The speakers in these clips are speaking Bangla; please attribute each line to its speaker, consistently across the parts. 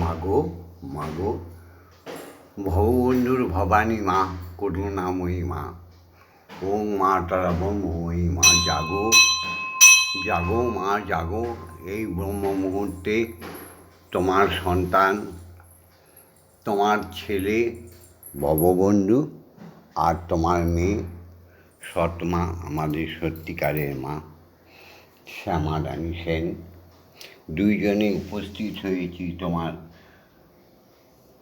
Speaker 1: মাগো মাগো। ভববন্ধুর ভবানী মা, করুণাময়ী মা। ওং মা তারা ব্রহ্মময়ী মা, জাগো। জাগো মা, জাগো। এই ব্রহ্ম মুহূর্তে তোমার সন্তান, তোমার ছেলে, ভববন্ধু আর তোমার মেয়ে সৎ মা আমাদের সত্যিকারের মা শ্যামা রানী সেন। দুইজনে উপস্থিত হয়েছি তোমার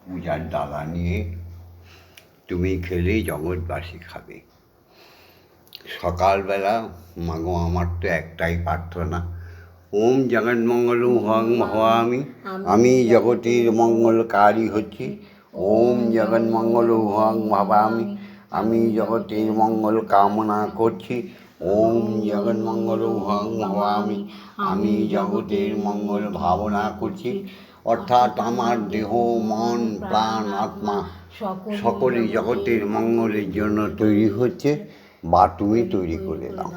Speaker 1: পূজার ডালা নিয়ে তুমি খেলেই জগৎবাসী খাবে। সকালবেলা মাগো আমার তো একটাই প্রার্থনা ওম জগন্মঙ্গল হং ভবামি আমি জগতের মঙ্গলকারী হচ্ছি। ওম জগন্মঙ্গল হং ভবামি আমি জগতের মঙ্গল কামনা করছি। ওম জগন্মঙ্গল হং ভবামি আমি জগতের মঙ্গল ভাবনা করছি। অর্থাৎ আমার দেহ, মন, প্রাণ, আত্মা সকলেই জগতের মঙ্গলের জন্য তৈরি হচ্ছে বা তুমি তৈরি করে দাও।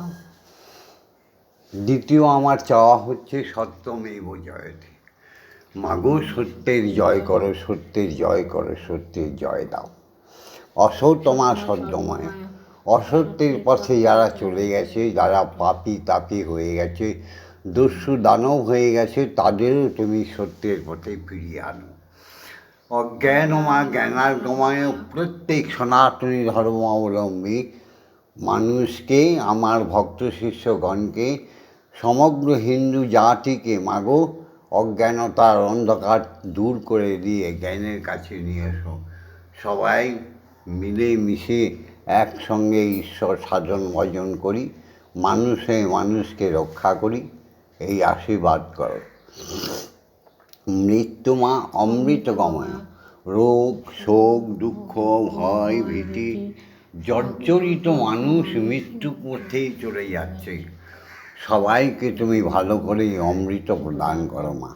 Speaker 1: দ্বিতীয় আমার চাওয়া হচ্ছে সত্যমেব জয়তে। মাগো, সত্যের জয় করো, সত্যের জয় করো, সত্যের জয় দাও। অসত্যমা সত্যময় অসত্যের পথে যারা চলে গেছে, যারা পাপি তাপি হয়ে গেছে দস্যু দানব হয়ে গেছে তাদেরও তুমি সত্যের পথে ফিরিয়ে আনো। অজ্ঞান মা জ্ঞানার্গময় প্রত্যেক সনাতনী ধর্মাবলম্বী মানুষকে, আমার ভক্ত শিষ্যগণকে, সমগ্র হিন্দু জাতিকে মাগো, অজ্ঞানতার অন্ধকার দূর করে দিয়ে জ্ঞানের কাছে নিয়ে এসো। সবাই মিলে মিশে একসঙ্গে ঈশ্বর সাধন ভজন করি, মানুষে মানুষকে রক্ষা করি। এই আশীর্বাদ করো। মৃত্যুমা অমৃত গময়। রোগ, শোক, দুঃখ, ভয়, ভীতি, জর্জরিত মানুষ মৃত্যু পথেই চলে যাচ্ছে। সবাইকে তুমি ভালো করে এই অমৃত প্রদান করো মা।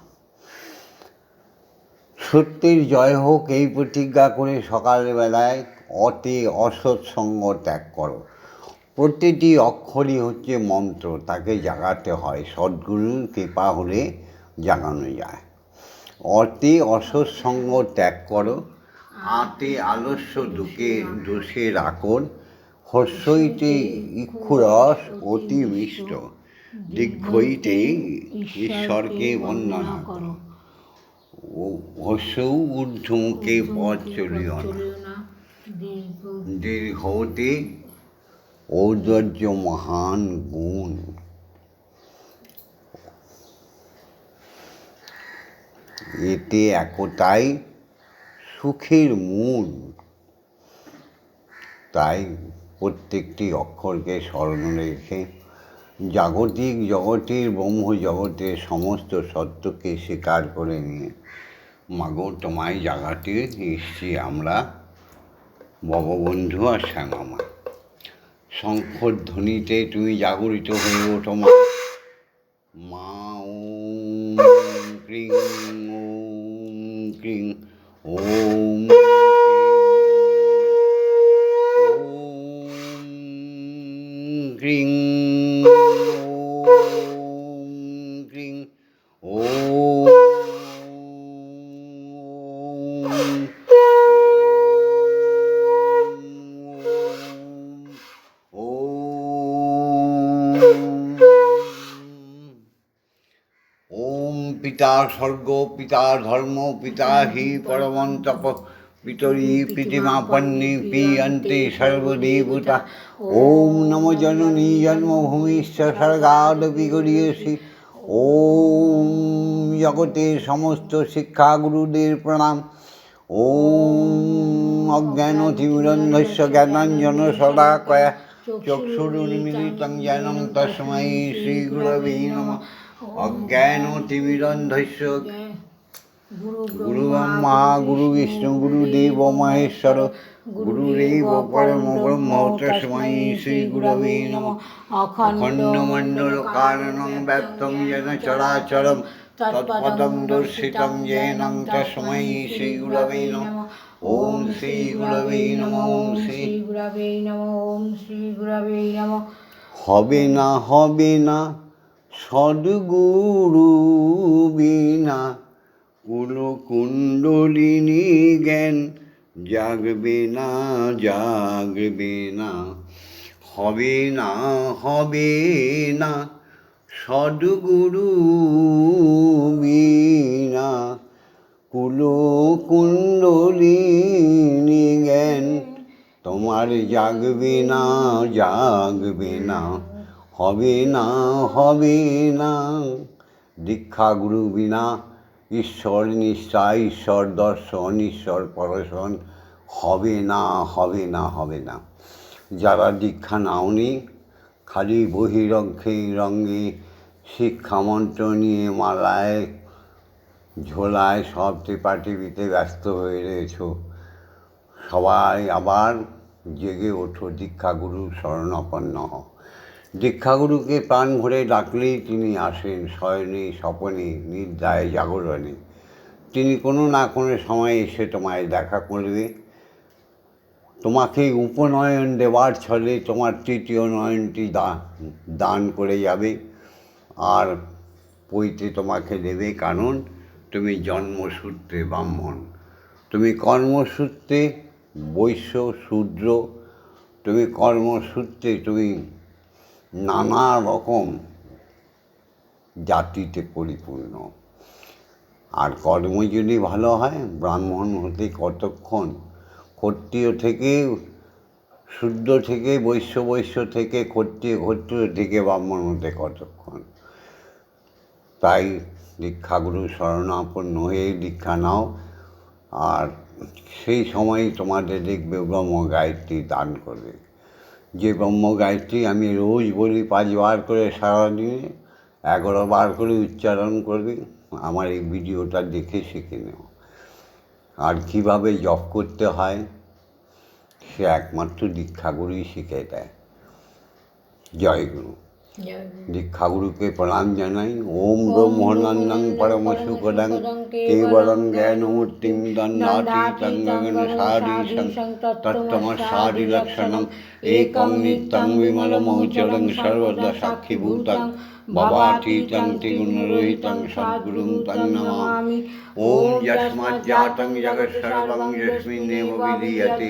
Speaker 1: সত্যের জয় হোক এই প্রতিজ্ঞা করে সকালবেলায় অতে অসৎসঙ্গ ত্যাগ করো। প্রতিটি অক্ষরই হচ্ছে মন্ত্র তাকে জাগাতে হয়। সদ্গুরুর কৃপা হলে জাগানো যায়। অতে অসৎসঙ্গ ত্যাগ করো আতে আলস্য দুঃখে দোষের আকর হস্যইতে ইক্ষুরস অতি মিষ্ট দীর্ঘইতে ঈশ্বরকে বন্দনা করো। ও হস্যৌ ঊর্ধ্বমুখে পথ চলিও না। দীর্ঘতে ঔদর্য মহান গুণ। এতে একতাই সুখের মূল। তাই প্রত্যেকটি অক্ষরকে স্মরণ রেখে জাগতিক জগতের ব্রহ্ম জগতের সমস্ত সত্যকে স্বীকার করে নিয়ে, মাগো, তোমায় জাগাতে এসছি আমরা বঙ্গবন্ধু আর শ্যামামা শঙ্কর ধ্বনিতে তুমি জাগরিত হয়ে ওঠো মা। মা ওম ক্রিং ওম ক্রিং ওম স্বর্গ পিতা ধর্ম পিতা হি পরমং তপ পিতরি প্রীতিমাপন্নী পিয়ন্তে সর্বদেবতা। ওম নম জননী জন্মভূমিশ্চ স্বর্গাদপি গরিয়সি ওম জগতের সমস্ত শিক্ষা গুরুদের প্রণাম। ওম অজ্ঞান তিমিরন্ধস্য জ্ঞানাঞ্জন সদা কয়া চক্ষুরুন্মিলিতং জ্ঞানং তস্मै শ্রীগুরবে নমঃ। অজ্ঞান তিমিরন্ধস্য গুরু ব্রহ্মা গুরু বিষ্ণু গুরুদেব মহেশ্বর গুরুরেব পরম ব্রহ্ম শ্রী গুরবে নমঃ। অখণ্ডমণ্ডল কারণং ব্যক্তং যেন চরাচরম তৎপদং দর্শিতং যেনং তস্मै শ্রী গুরবে নমঃ। ওম শ্রী গুরবে নমঃ ওম শ্রী
Speaker 2: গুরবে নম ওম শ্রী গুরবে নম।
Speaker 1: হবে না হবে না সদ্গুরু বিনা কুলো কুণ্ডলিনী জ্ঞান জাগবে না জাগবে না, হবে না হবে না, সদ্গুরু বিনা কুলো কুণ্ডলিনী জ্ঞান তোমার জাগবে না জাগবে না হবে না হবে না। দীক্ষা গুরু বিনা ঈশ্বর নিষ্ঠা ঈশ্বর দর্শন, ঈশ্বর পরশন। হবে না হবে না হবে না। যারা দীক্ষা নাওনি, খালি বহিরঙ্গে রঙ্গে শিক্ষামন্ত্র নিয়ে মালায়, ঝোলায় সব টেপাটেপিতে ব্যস্ত হয়ে রয়েছ। সবাই আবার জেগে ওঠো দীক্ষাগুরু শরণাপন্ন হও। দীক্ষাগুরুকে প্রাণ ভরে ডাকলেই তিনি আসেন শয়নে, স্বপনে নির্দায় জাগরণে। তিনি কোনো না কোনো সময় এসে তোমায় দেখা করবে। তোমাকে উপনয়ন দেওয়ার ছলে তোমার তৃতীয় নয়নটি দান দান করে যাবে। আর পৈতে তোমাকে দেবে কারণ তুমি জন্মসূত্রে ব্রাহ্মণ। তুমি কর্মসূত্রে বৈশ্য, শূদ্র। তুমি কর্মসূত্রে তুমি নানা রকম জাতিতে পরিপূর্ণ। আর কর্ম যদি ভালো হয়, ব্রাহ্মণ হতে কতক্ষণ? ক্ষত্রিয় থেকে, শুদ্ধ থেকে, বৈশ্য বৈশ্য থেকে, ক্ষত্রিয় ক্ষত্রিয় থেকে ব্রাহ্মণ হতে কতক্ষণ? তাই দীক্ষাগুরু শরণাপন্ন হয়ে দীক্ষা নাও। আর সেই সময় তোমাদের দেখবে ব্রহ্ম গায়ত্রী দান করবে। যে ব্রহ্ম গায়ত্রী আমি রোজ বলি পাঁচবার করে সারাদিনে এগারো বার করে উচ্চারণ করবি, আমার এই ভিডিওটা দেখে শিখে নেও আর কীভাবে জপ করতে হয়, সে একমাত্র দীক্ষাগুরুই শিখে দেয় জয় গুরু। দীক্ষাগুরুকে প্রণাম জানাই ওম ব্রহ্মনন্দং পরম সুখদং কেবলং জ্ঞানমূর্তিম দণ্ডাতি তঙ্গন সারি তত্তমসারি লক্ষণং একং নিত্যং বিমলমৌচরং সর্বদা সাক্ষীভূতং জগৎ সর্বং যস্মিন্নেব বিধীয়তে।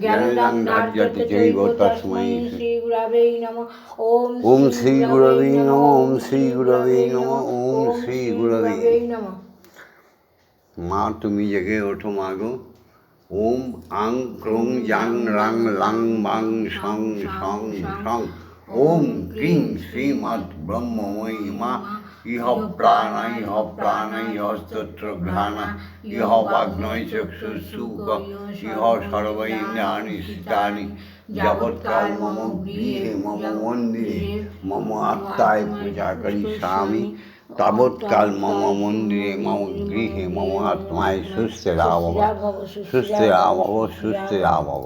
Speaker 1: জ্ঞানদং ধার্যতে চৈব তস্मै শ্রী
Speaker 2: শ্রী। গুরবে নমঃ। ওম
Speaker 1: ওম শ্রী গুরবে নম। ওম শ্রী গুরবে নম ওম শ্রী গুরবে
Speaker 2: নমঃ।
Speaker 1: মা তুমি জেগে ওঠো মাগো ওম আং ক্রং জাং রাং লাং বাং সং সং সং ওম ক্রিং শ্রীমৎ ব্রহ্মময়ী মা ইহ প্রাণ ইহ প্রাণ ইহ স্তোত্র ঘ্রাণ ইহ বাগ্নয় চক্ষুসুক ইহ সর্বৈন্যানি স্থিতানি যাবৎকাল মম গৃহে মম মন্দিরে মম আত্মায় পূজা করিষ্যামি তাবৎকাল মম মন্দিরে মম গৃহে মম আত্মায় সুস্থিরাভব সুস্থিরাভব সুস্থিরাভব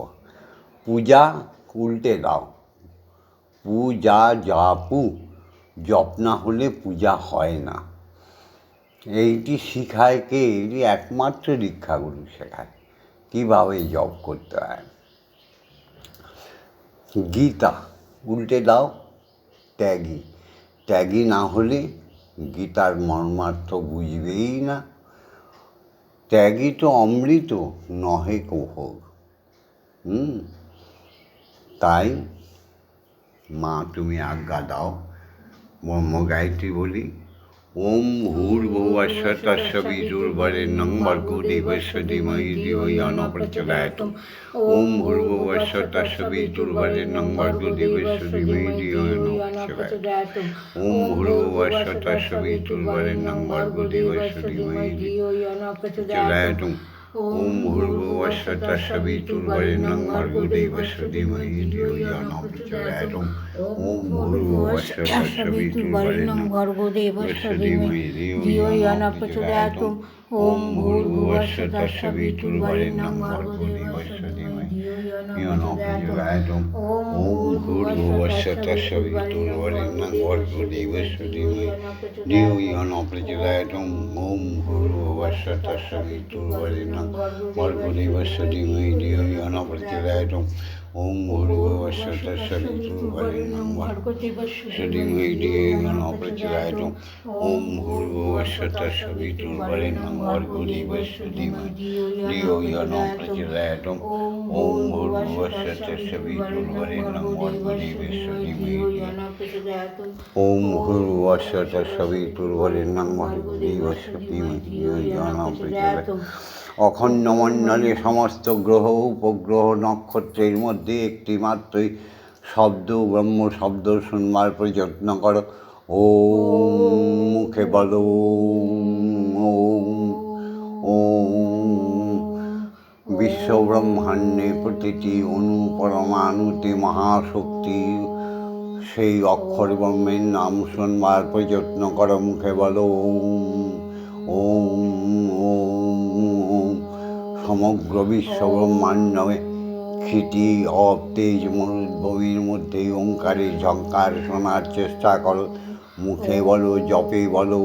Speaker 1: পূজা উল্টে দাও পূজা জাপু না হলে পূজা হয় না। এইটি শিখায় কে? এটি একমাত্র দীক্ষাগুরু শেখায়। কীভাবে জপ করতে হয়? গীতা, উল্টে দাও, ত্যাগী। ত্যাগী না হলে গীতার মর্মার্থ বুঝবেই না। ত্যাগী তো অমৃত, নহে কোহর। হুম? তাই মা, তুমি আজ্ঞা দাও। ব্রহ্ম গায়ত্রী বলি, ওম তস্য ধীমহি ন ওম ভূর্ভুবস্ব তস্য ধীমহি য়ো ন তস্য ভর্গো দেবস্য ধীমহি ধিয়ো প্রচোদয়াৎ ওম তস্য ধীমহি ওম ভূর্ভুবস্য তস্য
Speaker 2: ধীমহি য়ো ন তস্য বিতুর্বরেণ্যং ভর্গদেবস্য ধীমহি ধিয়ো য়ো ন প্রচোদয়াৎ
Speaker 1: ওম ভূর্ভুবস্য তস্য বিতুর্বরেণ্যং ভর্গো দেবস্য ধীমহি ধিয়ো য়ো ভর্গো দেবস্য ধীমহি ধিয়ো য়ো ন প্রচোদয়াৎ ওম ভূর্ভুবস্য তস্য বিতুর্বরেণ্যং ভর্গো সদিমহি ধিয়ো ইয়ো ন প্রচোদয়াৎ ওম ভূর্ভুবস্য তস্য বিতুর্বরেণ্যং ভর্গো দেবস্য ধীমহি ধিয়ো ইয়ো ন প্রচোদয়াৎ ওম ভূর্ভুবস্য তস্য বিতুর্বরেণ্যং ভর্গো দেবস্য ধীমহি ওম ভূর্ভুবস্য তস্য বিতুর্বরেণ্যং ভর্গো দেবস্য ধীমহি ধিয়ো ইয়ো ন প্রচোদয়াৎ অখণ্ড মণ্ডলে সমস্ত গ্রহ, উপগ্রহ, নক্ষত্রের মধ্যে একটি মাত্রই শব্দ, ব্রহ্ম শব্দ শুনবার প্রযত্ন করো। ওম, মুখে বলো ওম। বিশ্বব্রহ্মাণ্ডে প্রতিটি অনু পরমাণুতে মহাশক্তি, সেই অক্ষর ব্রহ্মের নাম শুনবার প্রযত্ন করো, মুখে বলো, ওম ওম ওম। সমগ্র বিশ্ব ব্রহ্মাণ্ডে ক্ষিতি অব তেজ মরুদ্ভূমির মধ্যে ওঙ্কারের ঝঙ্কার শোনার চেষ্টা করো। মুখে বলো, জপে বলো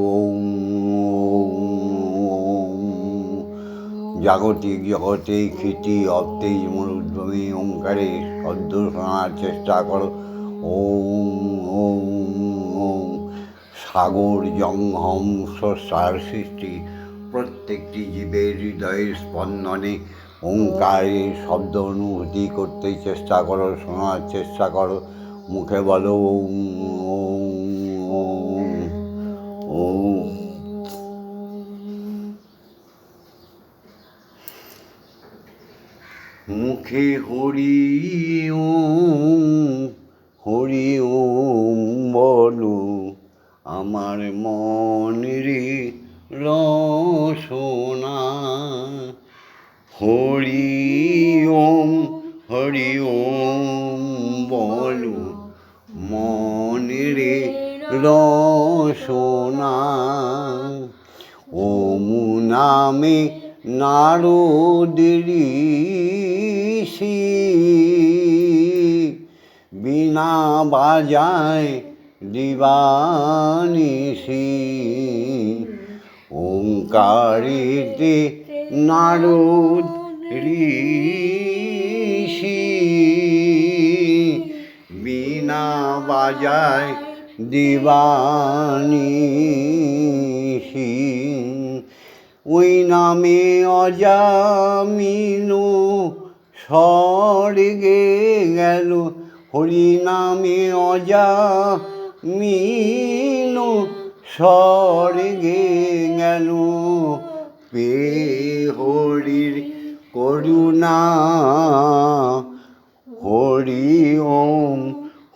Speaker 1: জাগতিক জগতে ক্ষিতি অবতেজ মরুদ্ভূমি ওঙ্কারে শব্দ শোনার চেষ্টা করো। ওম ওম ওম। সাগর জঙ্গম স্রষ্টার সৃষ্টি প্রত্যেকটি জীবের হৃদয়ের স্পন্দনে ওঙ্কারের শব্দ অনুভূতি করতে চেষ্টা করো, শোনার চেষ্টা করো। মুখে বলো মুখে হরি ওম হরি ওম বলো, আমার মনের রসনা হরি ওম হরি ওম বলো মনের রসনা ওম নামে নারদেরি বিনা বাজায় দিবানিসি ওঙ্কারিতে নারদ ঋষি। বিনা বাজায় দিবানিসি ওই নামে অজামিনু স্বর্গে গেল। হরি নামে অজামিনু স্বর্গে গেল। পে হরির করুণা, হরি ওম,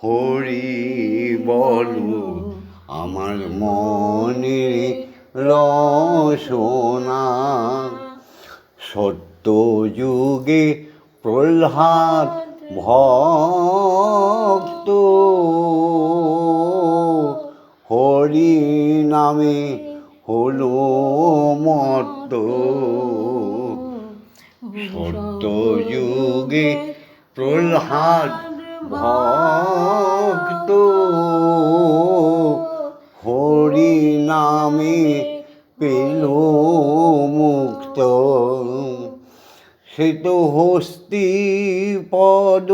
Speaker 1: হরি বলু। আমার মনে রসনা, সত্য যুগে প্রহ্লাদ ভক্ত। হরি নামে হলো মত সত্য যুগে প্রহ্লাদ ভক্ত। হরি নামে পেল মুক্ত। সে তো হস্তি পদ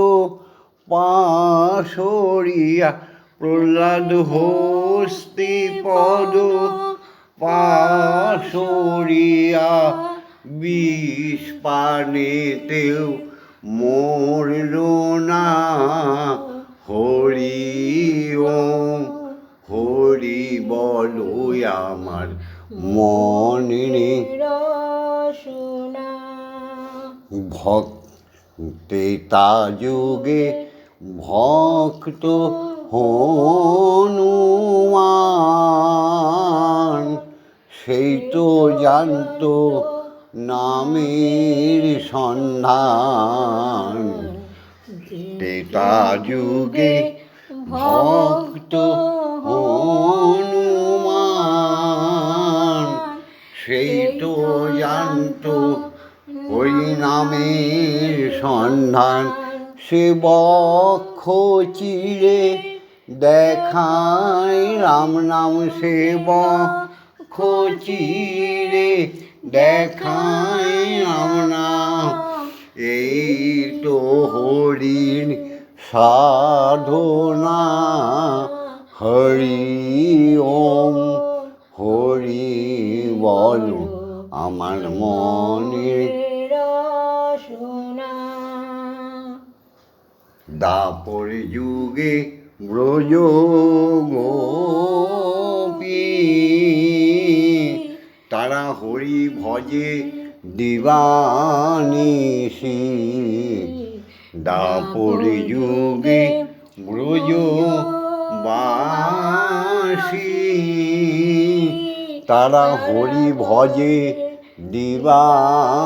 Speaker 1: পাশরিয়া প্রহ্লাদ হস্তি পদ পাশরিয়া বিষ পানেতেও মরল না। হরি ওম হরি বলো আমার মনে ভক্তে তা যুগে ভক্ত হনুমান, সেই তো জানতো নামের সন্ধান। যুগে ভক্ত হনুমান, সেই তো জানতো ওই নামের সন্ধান। সে বক্ষ চিরে দেখায় রাম নাম সে বক্ষ চিরে দেখায় রাম নাম। এই তো হরিণ সাধনা হরি ওম হরি বলো আমার
Speaker 2: মনে
Speaker 1: দাপর যুগে ব্রজ তারা হরি ভজে দিবানিসি দাপর যুগে ব্রজ বাসি তারা হরি ভজে দিবানিসি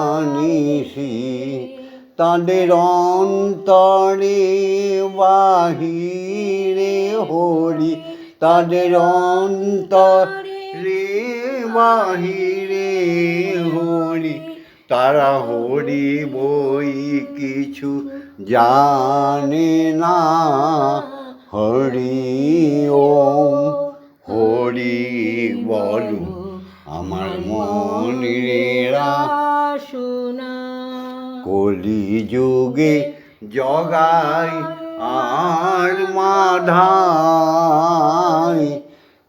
Speaker 1: তাদের অন্তরে বাহিরে হরি, তাদের অন্তরে বাহিরে হরি। তারা হরি বই কিছু জানে না। হরি ওম, হরি বলু, আমার মনেরা
Speaker 2: সোনা
Speaker 1: কলি যুগে জগাই আর মাধাই।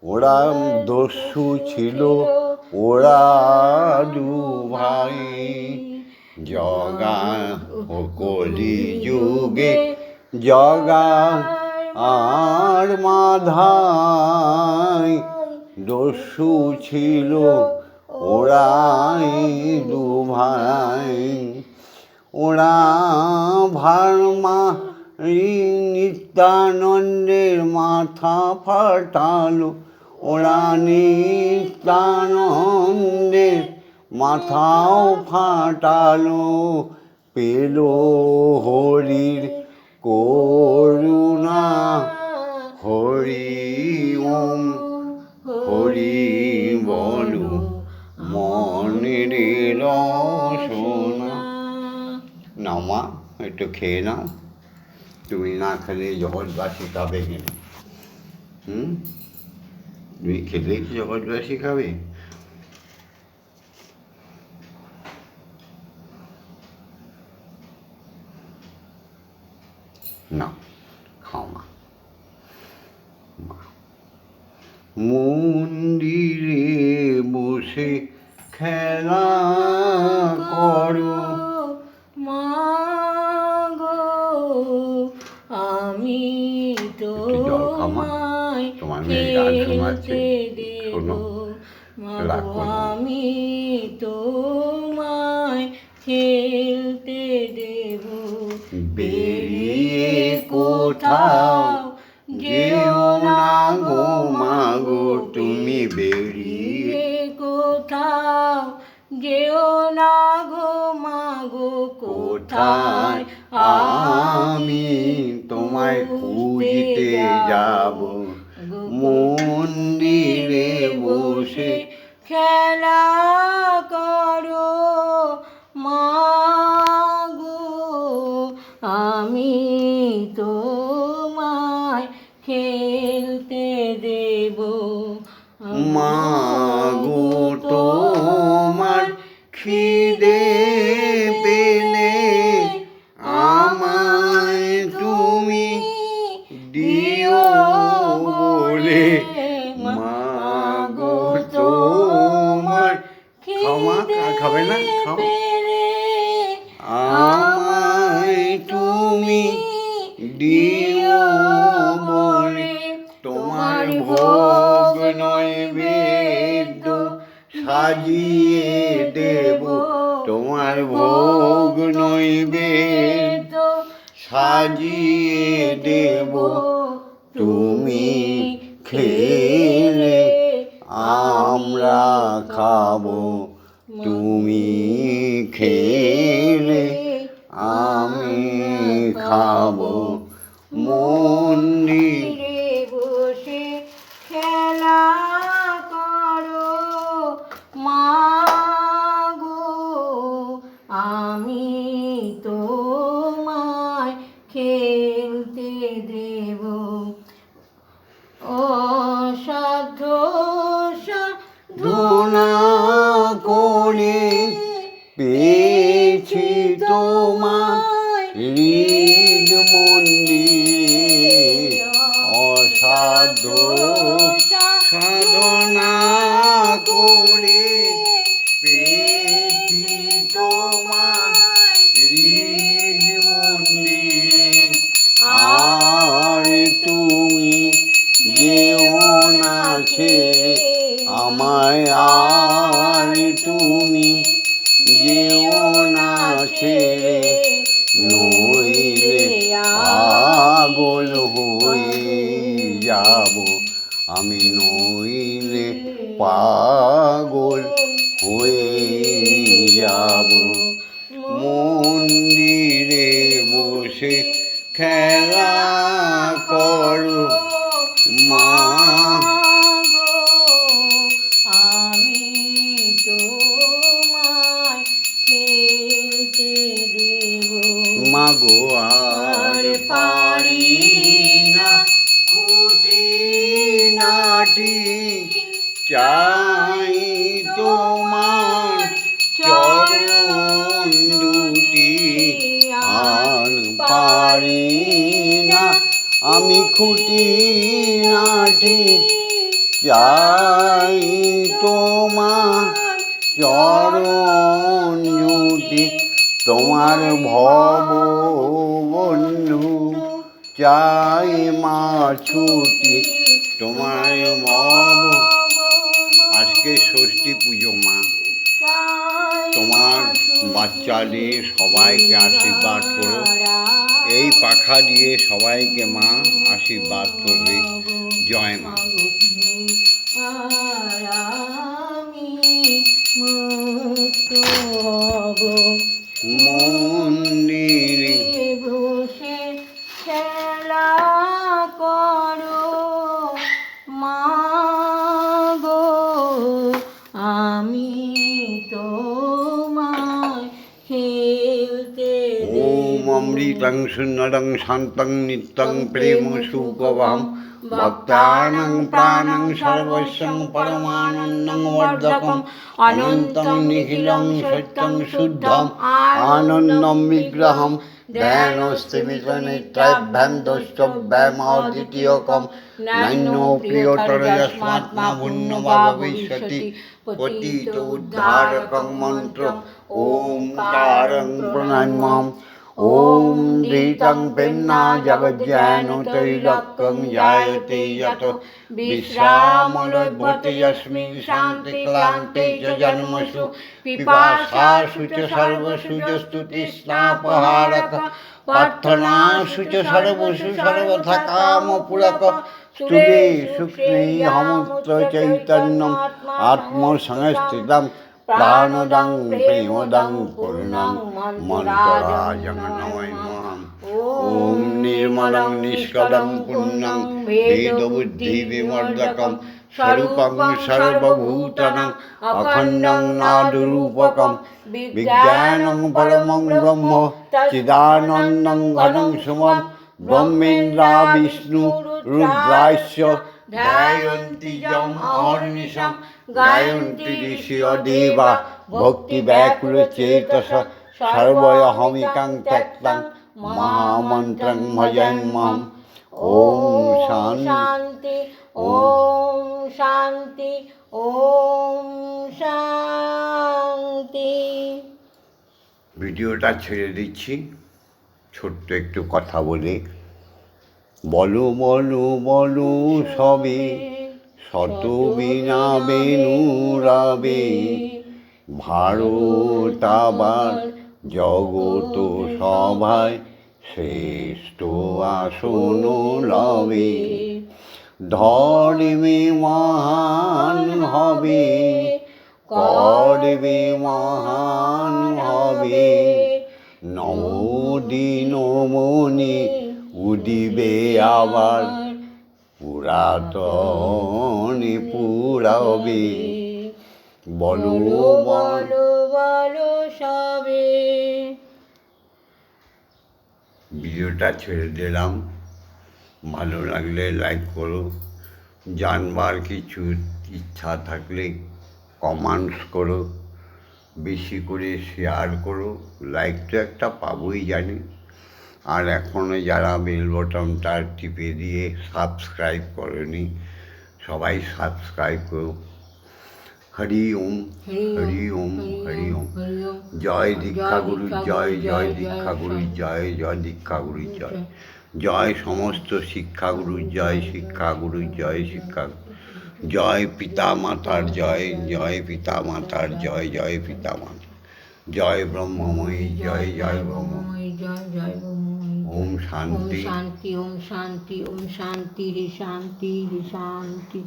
Speaker 1: ওরা দস্যু ছিল, ওরা দু ভাই। জগা ও কলি যুগে, জগা আর মাধাই। দস্যু ছিল, ওরাই দু ভাই। ওরা ভারমা নিত্যানন্দের মাথা ফাটালো। ওরা নিত্যানন্দের মাথাও ফাটালো। পেল হরির করুণা। হরি ওম, হরি বলু। মনের রসনা নাও মা, একটু খেয়ে নাও। তুমি না খেলে জগৎবাসী খাবে কেন? হুম? তুমি খেলে কি জগৎবাসী খাবে? না খাও মা মা। মন্দিরে বসে খেলা করো। মা। তোমার মেয়ে গান শোনাচ্ছে। শোনো। না।
Speaker 2: আমি তোমায় খেলতে দেব
Speaker 1: বেরিয়ে কোথাও যেও না গো মাগো তুমি বেরিয়ে
Speaker 2: বেরিয়ে কোথাও যেও না গো মাগো
Speaker 1: কোথায় আমি তোমায় খুঁজতে যাব। মন্দিরে বসে
Speaker 2: খেলা করো। মাগো আমি তোমায় খেলতে দেব।
Speaker 1: মাগো তোমার খাও আমায় তুমি দিও বলে। তোমার ভোগ নয় বেদ সাজিয়ে দেব। তোমার ভোগ নয় বেদ সাজিয়ে দেব। তুমি
Speaker 2: মাগো
Speaker 1: আর পারি না, খুঁটি নাটি, চাই তোমার চরণ দুটি, আর পারি না, আমি খুঁটি নাটি, চাই তোমার চরণ জুটি তোমার ভব বন্ধু চাই মা ছুটি। তোমার ভব আজকে ষষ্ঠী পুজো মা। তোমার বাচ্চাদের সবাইকে আশীর্বাদ করো। এই পাখা দিয়ে সবাইকে মা আশীর্বাদ করবে। জয় মা। মন্দিরে
Speaker 2: বসে খেলা
Speaker 1: অমৃতং সুন্দরং শান্তং নিত্যং প্রেম সুখবাম ভক্তানাং প্রাণং সর্বস্বং পরমানন্দং বর্ধকম অনন্তং নিখিলং সত্যং শুদ্ধম আনন্দম বিগ্রহম ধ্যানস্থিমিতনেত্রাভ্যাম দ্রষ্টব্যামাদ্বিতীয়কম নান্য প্রিয়তর যস্মাত্মা পুণ্য বা ভবিষ্যতি পতিত উদ্ধারকং মন্ত্র ওঙ্কারং প্রণাম্যম ॐ धीतं पिन्ना जगज्ञानतैलक्कं जायते यत विश्रामलभ्यते यस्मिन् शान्तिक्लान्ते च जन्मसु पिपासासु च सर्वसु च स्तुतिस्नापहारक प्रार्थनासु च सर्वसु सर्वथा कामपूरक स्तुते सुक्ष्मीहमुत्र चैतन्यम् প্রাণদং প্রেমদং করুণাং মন্তরাজং নমঃ ওম নির্মলং নিষ্কলং পুণ্যং বেদবুদ্ধি বিমর্দকম স্বরূপং সর্বভূতানাং অখণ্ডং নাদুরূপকম বিজ্ঞানং পরমং ব্রহ্ম চিদানন্দং ঘনং সুমম ব্রহ্মেন্দ্রা বিষ্ণু রুদ্রাশ্য ধ্যায়ন্তি যম অহর্নিশম গায়ন্তি ঋষিয় দেবা ভক্তি ব্যাকুল চেতস সর্বয়হমিকাং ত্যক্তাং মহামন্ত্রং ভজং ওম
Speaker 2: শান্তি ওম শান্তি ওম শান্তি।
Speaker 1: ভিডিওটা ছেড়ে দিচ্ছি। ছোট্ট একটু কথা বলে। বলো বলো বলো সবে শত বিনা বেনুরাবে ভারত আবার জগত সভায় শ্রেষ্ঠ আসন লবে। ধর্মে মহান হবে করবে মহান হবে। নবদিন মনি উদিবে আবার পুরাতন পুরাবে। বলো বল
Speaker 2: বলো সবে।
Speaker 1: ভিডিওটা ছেড়ে দিলাম। ভালো লাগলে লাইক করো। জানবার কিছু ইচ্ছা থাকলে কমেন্টস করো। বেশি করে শেয়ার করো। লাইক তো একটা পাবোই জানি। আর এখনও যারা বেল বটনটা টিপে দিয়ে সাবস্ক্রাইব করেনি, সবাই সাবস্ক্রাইব করো হরি ওম হরি ওম হরি ওম। জয় দীক্ষা গুরু, জয় জয় দীক্ষা গুরু, জয় জয় দীক্ষা গুরু, জয়। জয় সমস্ত শিক্ষাগুরু জয় শিক্ষাগুরু জয় শিক্ষা জয় পিতা মাতার জয় জয় পিতা মাতার জয় জয় পিতা মাতা জয় ব্রহ্মময়ী, জয় জয় ব্রহ্ম।
Speaker 2: ব্রহ্মময়ী, জয় জয় ব্রহ্মময়ী। জয়।
Speaker 1: শান্তি
Speaker 2: ওম
Speaker 1: শান্তি
Speaker 2: শান্তি ওম শান্তি ওম শান্তি রে শান্তি রে শান্তি